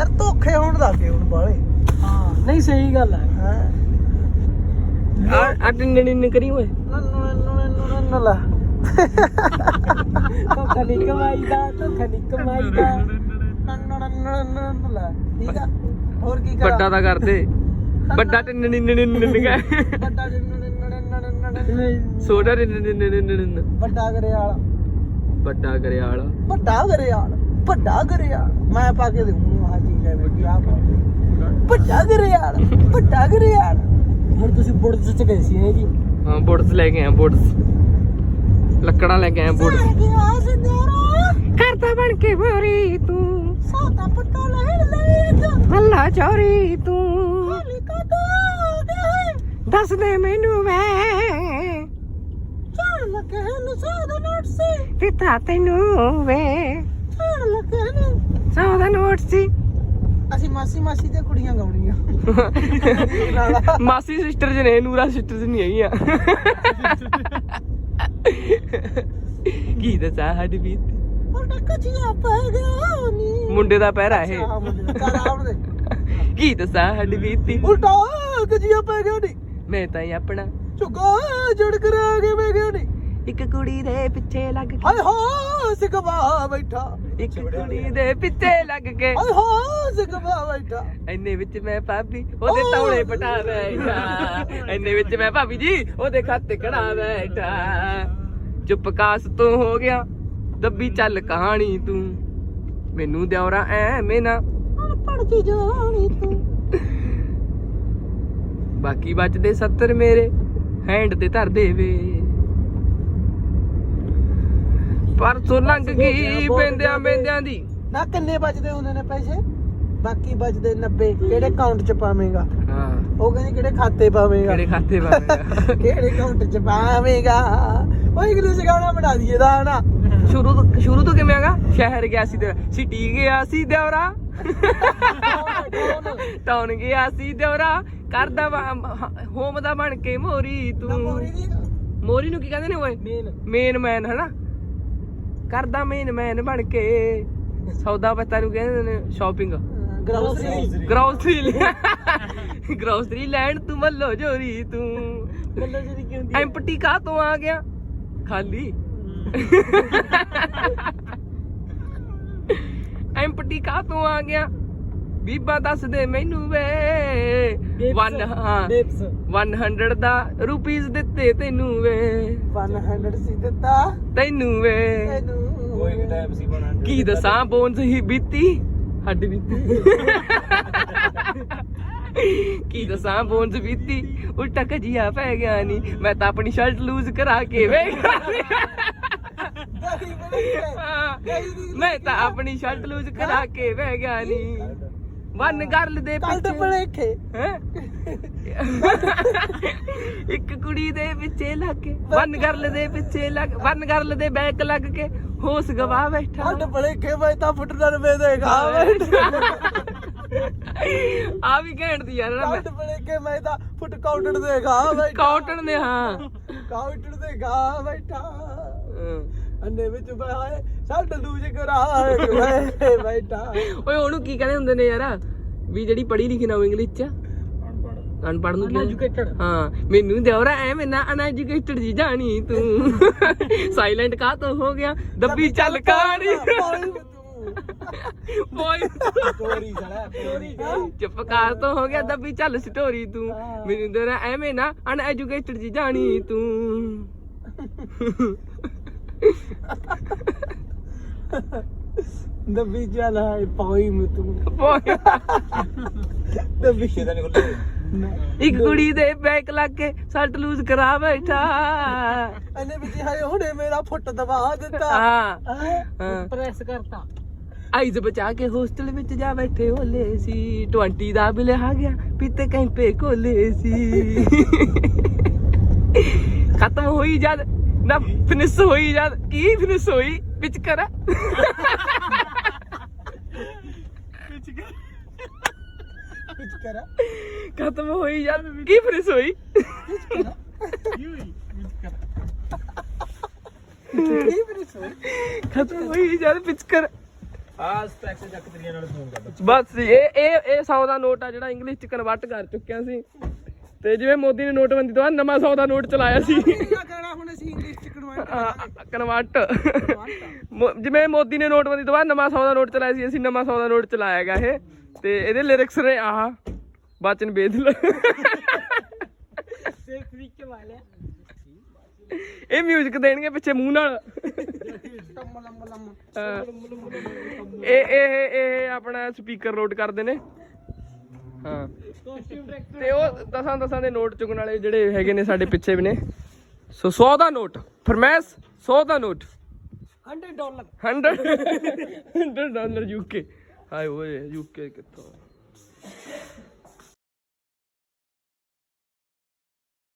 ਯਾਰ ਧੋਖੇ ਹੋਣ ਲੱਗੇ ਹੁਣ ਬਾਲੇ ਹਾਂ ਨਹੀਂ ਸਹੀ ਗੱਲ ਹੈ ਹੈ ਆ ਆ ਟਿੰਨ ਟਿੰਨ ਕਰੀ ਓਏ ਨੰਨੂ ਨੰਨੂ ਨੰਨੂ ਨੰਨੂ ਲਾ ਧੋਖਾ ਨਹੀਂ ਕਮਾਈਦਾ ਧੋਖਾ ਨਹੀਂ ਕਮਾਈਦਾ ਨੰਨੂ ਨੰਨੂ ਨੰਨੂ ਨੰਨੂ ਲਾ ਠੀਕ ਆ ਹੋਰ ਕੀ ਕਰਾਂ ਵੱਡਾ ਤਾਂ ਕਰਦੇ ਵੱਡਾ ਟਿੰਨ ਟਿੰਨ ਟਿੰਨ ਕਾ ਵੱਡਾ ਨੰਨੂ ਨੰਨੂ ਨੰਨੂ ਨੰਨੂ ਨੰਨੂ। ਛੋਟਾ ਵੱਡਾ ਕਰੇ ਵਾਲਾ ਵੱਡਾ ਕਰੇ ਵਾਲਾ ਵੱਡਾ ਕਰੇ ਵਾਲਾ ਵੱਡਾ ਕਰੇ ਵਾਲਾ ਮੈਂ ਪਾ ਕੇ ਦੇਉਂ ਵੱਡਾ ਕਰੇ ਵਾਲਾ ਵੱਡਾ ਕਰੇ ਵਾਲਾ ਹੁਣ ਤੁਸੀਂ ਬੁੜਸ ਚ ਗਏ ਸੀ ਹੈ ਜੀ। ਹਾਂ ਬੁੜਸ ਲੈ ਕੇ ਆਏ ਬੁੜਸ। ਲੱਕੜਾਂ ਲੈ ਕੇ ਆਏ ਸਿੰਦਰਾ ਕਰਦਾ ਬਣ ਕੇ ਮੋਰੀ ਤੂੰ। ਸੌਦਾ ਪੱਟਾ ਲੈ ਚੋਰੀ ਤੂੰ। ਖਾਲੀ ਕਦੋਂ ਗਏ ਦੱਸ ਦੇ ਮੈਨੂੰ ਵੇ ਚਾਣ ਲੱਗੇ ਨੂੰ ਸੌਦਾ ਨੋਟ ਸੀ। ਪਿਤਾ ਤੈਨੂੰ ਵੇ। ਚਾਣ ਲੱਗੇ ਨੂੰ ਸੌਦਾ ਨੋਟ ਸੀ। ਅਸੀਂ ਮਾਸੀ ਮਾਸੀ ਤੇ ਕੁੜੀਆਂ ਗਾਉਣੀਆਂ। ਨਾਲਾ ਮਾਸੀ ਸਿਸਟਰ ਚ ਨੇ ਨੂਰਾ ਸਿਸਟਰ ਚ ਨਹੀਂ ਹੈਗੀਆਂ। ਕੀ ਦੱਸਾਂ ਸਾਡੀ ਬੀਤ। ਮੁੰਡਾ ਕਚੀਆ ਪੈ ਗਿਆ ਨੀ ਮੁੰਡੇ ਦਾ ਪਹਿਰਾ ਇਹ। ਅੱਛਾ, ਮੁੰਡੇ ਦਾ। ਚੱਲ ਆਉਣ ਦੇ। ਕੀ ਦੱਸਾਂ ਸਾਡੀ ਬੀਤੀ। ਉਲਟਾ ਕਚੀਆ ਪੈ ਗਿਆ ਨੀ ਮੈਂ ਤਾਂ ਹੀ ਆਪਣਾ। ਝੁਕਾ ਜੜ ਕਰਾ ਕੇ ਬੈ ਗਿਆ ਨੀ ਇੱਕ ਕੁੜੀ ਦੇ ਪਿੱਛੇ ਲੱਗ ਕੇ। ਹਾਏ ਹੋ ਸਿਕਵਾ ਬੈਠਾ। ਇੱਕ ਕੁੜੀ ਦੇ ਪਿੱਛੇ ਲੱਗ ਕੇ। ਹਾਏ ਹੋ ਸਿਕਵਾ ਬੈਠਾ। ਐਨੇ ਵਿੱਚ ਮੈਂ ਭਾਬੀ ਉਹਦੇ ਤੌਲੇ ਪਟਾ ਬੈਠਾ ਐਨੇ ਵਿੱਚ ਮੈਂ ਭਾਬੀ ਜੀ ਉਹਦੇ ਖਾਤੇ ਕੜਾ ਬੈਠਾ। ਚੁੱਪ ਕਾਸ ਤੋਂ ਹੋ ਗਿਆ ਦੱਬੀ ਚੱਲ ਕਹਾਣੀ ਤੂੰ। ਮੈਨੂੰ ਦਿਉਰਾ ਐਵੇਂ ਨਾ। ਪੜ ਜੀ ਜਾਣੀ ਤੂੰ। ਬਾਕੀ ਬਚਦੇ 70 ਮੇਰੇ ਹੈਂਡ ਤੇ ਧਰ ਦੇਵੇ ਪਰਸੋਂ ਲੰਘ ਗਈ ਪੈਂਦਿਆਂ ਪੈਂਦਿਆਂ ਦੀ। ਨਾ ਕਿੰਨੇ ਬਚਦੇ ਹੁੰਦੇ ਨੇ ਪੈਸੇ? ਬਾਕੀ ਬਚਦੇ 90 ਕਿਹੜੇ ਅਕਾਊਂਟ ਚ ਪਾਵੇਂਗਾ? ਹਾਂ। ਉਹ ਕਹਿੰਦੀ ਕਿਹੜੇ ਖਾਤੇ ਪਾਵੇਂਗਾ? ਕਿਹੜੇ ਖਾਤੇ ਪਾਵੇਂਗਾ? ਕਿਹੜੇ ਅਕਾਊਂਟ ਚ ਪਾਵੇਂਗਾ? ਉਹ ਇੰਗਲਿਸ਼ ਗਾਣਾ ਬਣਾ ਦਈਏ ਦਾ ਹਨਾ? ਸ਼ੁਰੂ ਤੋਂ ਸ਼ੁਰੂ ਤੋਂ ਕਿਵੇਂ ਆਗਾ ਸ਼ਹਿਰ ਗਿਆ ਸੀ ਤੇ ਸਿਟੀ ਗਿਆ ਸੀ ਦਿਉਰਾ ਟਾਉਨ ਗਿਆ ਸੀ ਦਿਉਰਾ ਕਰਦਾ ਹੋਮ ਦਾ ਬਣ ਕੇ ਮੋਰੀ ਤੂੰ। ਮੋਰੀ ਨੂੰ ਕੀ ਕਹਿੰਦੇ ਨੇ ਓਏ? ਮੇਨ ਮੇਨ ਮੈਨ ਹਨਾ? ਕਰਦਾ ਮੇਨ ਮੈਨ ਬਣ ਕੇ। ਸੌਦਾ ਪੱਤਾ ਨੂੰ ਕਹਿੰਦੇ ਨੇ ਸ਼ਾਪਿੰਗ ਗਰੋਸਰੀ ਗਰੋਸਰੀ ਗਰੋਸਰੀ ਲੈਣ ਤੂੰ ਮੱਲੋ ਜੋਰੀ ਤੂੰ। ਮੱਲੋ ਕੀ ਹੁੰਦੀ ਐਮਪਟੀ ਕਾ ਤੋਂ ਆ ਗਿਆ। ਖਾਲੀ। ਐਮਪਟੀ ਕਾ ਤੋਂ ਆ ਗਿਆ। ਬੀਬਾ ਦੱਸ ਦੇ ਮੈਨੂੰ ਵੇ। ਵਨ ਹਾਂ। ਬੇਬਸ 100 ਦਾ ਰੁਪੀਸ ਦਿੱਤੇ ਤੈਨੂੰ ਵੇ। 100 ਸੀ ਦਿੱਤਾ। ਤੈਨੂੰ ਵੇ। ਤੈਨੂੰ ਕੋਈ ਵੀ ਟਾਈਮ ਸੀ ਬਣਾ ਕੀ ਦੱਸਾਂ ਬੋਨਸ ਹੀ ਬੀਤੀ ਹੱਡ ਬੀਤੀ। ਕੀ ਦੱਸਾਂ ਬੋਨਸ ਬੀਤੀ ਉਲਟਾ ਕਜੀਆ ਪੈ ਗਿਆ ਨਹੀਂ ਮੈਂ ਤਾਂ ਆਪਣੀ ਸ਼ਰਟ ਲੂਜ਼ ਕਰਾ ਕੇ ਵੇਖ ਮੈਂ ਤਾਂ ਆਪਣੀ ਸ਼ਰਟ ਲੂਜ਼ ਕਰਾ ਕੇ ਬਹਿ ਗਿਆ ਨਹੀਂ ਵਨ ਗਰਲ ਦੇ ਪਿੱਛੇ। ਭਲੇਖੇ। ਹੈਂ? ਇੱਕ ਕੁੜੀ ਦੇ ਪਿੱਛੇ ਲੱਗ ਕੇ ਵਨ ਗਰਲ ਦੇ ਪਿੱਛੇ ਲੱਗ ਵਨ ਗਰਲ ਦੇ ਬੈਕ ਲੱਗ ਕੇ ਹੋਸ਼ ਗਵਾ ਬੈਠਾ। ਕੱਲ ਭਲੇਖੇ ਮੈਂ ਤਾਂ ਫੁੱਟ ਨਰਵੇ ਦੇਗਾ ਆ ਵੀ ਘੈਂਟ ਦੀ ਯਾਰ ਨਾ ਕੱਲ ਭਲੇਖੇ ਮੈਂ ਤਾਂ ਫੁੱਟ ਕਾਊਂਟਰ ਦੇਗਾ ਬੈਠਾ। ਕਾਟਨ ਦੇ ਹਾਂ। ਕਾਊਂਟਰ ਦੇਗਾ ਬੈਠਾ। ਅੰਨੇ ਵਿੱਚ ਬਾਏ ਸੱਟ ਲੂਜ ਕਰਾ ਕੇ ਬੈਠਾ। ਓਏ ਉਹਨੂੰ ਕੀ ਕਹਿੰਦੇ ਹੁੰਦੇ ਨੇ ਯਾਰ? ਵੀ ਜਿਹੜੀ ਪੜ੍ਹੀ ਲਿਖੀ ਨਾ ਇੰਗਲਿਸ਼ ਚ। ਅਨਪੜ੍ਹ ਨੂੰ ਕੀ Uneducated. ਹਾਂ ਮੈਨੂੰ ਦਿਉਰਾ ਐ ਮੈਂ ਨਾ ਅਨਐਜੂਕੇਟਡ ਜੀ ਜਾਣੀ ਤੂੰ। ਸਾਇਲੈਂਟ ਕਾ ਤੋ ਹੋ ਗਿਆ? ਦੱਬੀ ਚੱਲ ਕਹਾਣੀ ਬੋਏ ਚੋਰੀ ਸੜਾ ਚੋਰੀ ਚੁੱਪ ਕਰ ਤੋ ਹੋ ਗਿਆ ਦੱਬੀ ਚੱਲ ਸਟੋਰੀ ਤੂੰ। ਮੈਨੂੰ ਦਿਉਰਾ ਐਵੇਂ ਨਾ ਅਨਐਜੂਕੇਟਡ ਜੀ ਜਾਣੀ ਤੂੰ। ਦਬੀ ਚੱਲ ਹੈ ਪਾਈ ਮੇ ਤੂੰ। ਬੋਏ ਦਬੀ। ਸ਼ੇਦਾ ਨਹੀਂ ਖੁੱਲੇ ਇੱਕ ਕੁੜੀ ਦੇ ਬੈਕ ਲੱਗ ਕੇ ਸਲਟ ਲੂਜ਼ ਕਰਾ ਬੈਠਾ। ਅੰਨੇ ਵਿੱਚ ਹਾਏ ਹੁਣੇ ਮੇਰਾ ਫੁੱਟ ਦਬਾ ਦਿੱਤਾ। ਹਾਂ। ਪ੍ਰੈਸ ਕਰਤਾ। ਆਈਜ਼ ਬਚਾ ਕੇ ਹੋਸਟਲ ਵਿੱਚ ਜਾ ਬੈਠੇ ਹੋਲੇ ਸੀ। 20 ਦਾ ਬਿਲ ਆ ਗਿਆ ਪੀਤੇ ਕੈਂਪੇ ਕੋਲੇ ਸੀ। ਖਤਮ ਹੋਈ ਜਦ ਨਾ ਫਿਨਿਸ਼ ਹੋਈ ਜਦ ਕੀ ਫਿਨਿਸ਼ ਹੋਈ? ਵਿੱਚ ਕਰ ਕੁਝ ਕਰਾ ਖਤਮ ਹੋਈ ਜਦ ਕੀ ਫਿਨਿਸ਼ ਹੋਈ? ਕੀ ਖਤਮ ਹੋਈ ਜਦ ਵਿੱਚ ਕਰ? ਆ ਸਪੈਕਸ ਚੱਕ ਤੇਰੀਆਂ ਨਾਲ ਫੋਨ ਕਰਦਾ। ਬਸ ਇਹ ਇਹ ਇਹ 100 ਦਾ ਨੋਟ ਆ ਜਿਹੜਾ ਇੰਗਲਿਸ਼ ਚ ਕਨਵਰਟ ਕਰ ਚੁੱਕਿਆ ਸੀ। ਤੇ ਜਿਵੇਂ ਮੋਦੀ ਨੇ ਨੋਟਬੰਦੀ ਤੋਂ ਬਾਅਦ ਨਵਾਂ 100 ਦਾ ਨੋਟ ਚਲਾਇਆ ਸੀ। ਕਿਹੜਾ ਕਹਿਣਾ ਹੁਣ ਅਸੀਂ ਇੰਗਲਿਸ਼ ਚ ਕਨਵਰਟ ਕਨਵਰਟ ਜਿਵੇਂ ਮੋਦੀ ਨੇ ਨੋਟਬੰਦੀ ਤੋਂ ਬਾਅਦ ਨਵਾਂ 100 ਦਾ ਨੋਟ ਚਲਾਇਆ ਸੀ ਅਸੀਂ ਨਵਾਂ 100 ਦਾ ਨੋਟ ਚਲਾਇਆਗਾ ਇਹ। ਤੇ ਇਹਦੇ ਲਿਰਿਕਸ ਨੇ ਆਹ ਬਚਨ ਵੇਦ ਲ ਸੇ ਫਰੀਕ ਵਾਲੇ ਇਹ ਮਿਊਜ਼ਿਕ ਦੇਣਗੇ ਪਿੱਛੇ ਮੂੰਹ ਨਾਲ। ਇਹ ਇਹ ਇਹ ਆਪਣਾ ਸਪੀਕਰ ਲੋਡ ਕਰਦੇ ਨੇ। ਹਾਂ। ਤੇ ਉਹ ਦਸਾਂ ਦਸਾਂ ਦੇ ਨੋਟ ਚੁਗਣ ਵਾਲੇ ਜਿਹੜੇ ਹੈਗੇ ਨੇ ਸਾਡੇ ਪਿੱਛੇ ਵੀ ਨੇ। ਸੋ 100 ਦਾ ਨੋਟ ਫਰਮੈਸ 100 ਦਾ ਨੋਟ 100 ਡਾਲਰ 100 100 ਡਾਲਰ ਯੂਕੇ ਹਾਏ ਹੋਏ ਯੂਕੇ ਕਿੱਥੋਂ?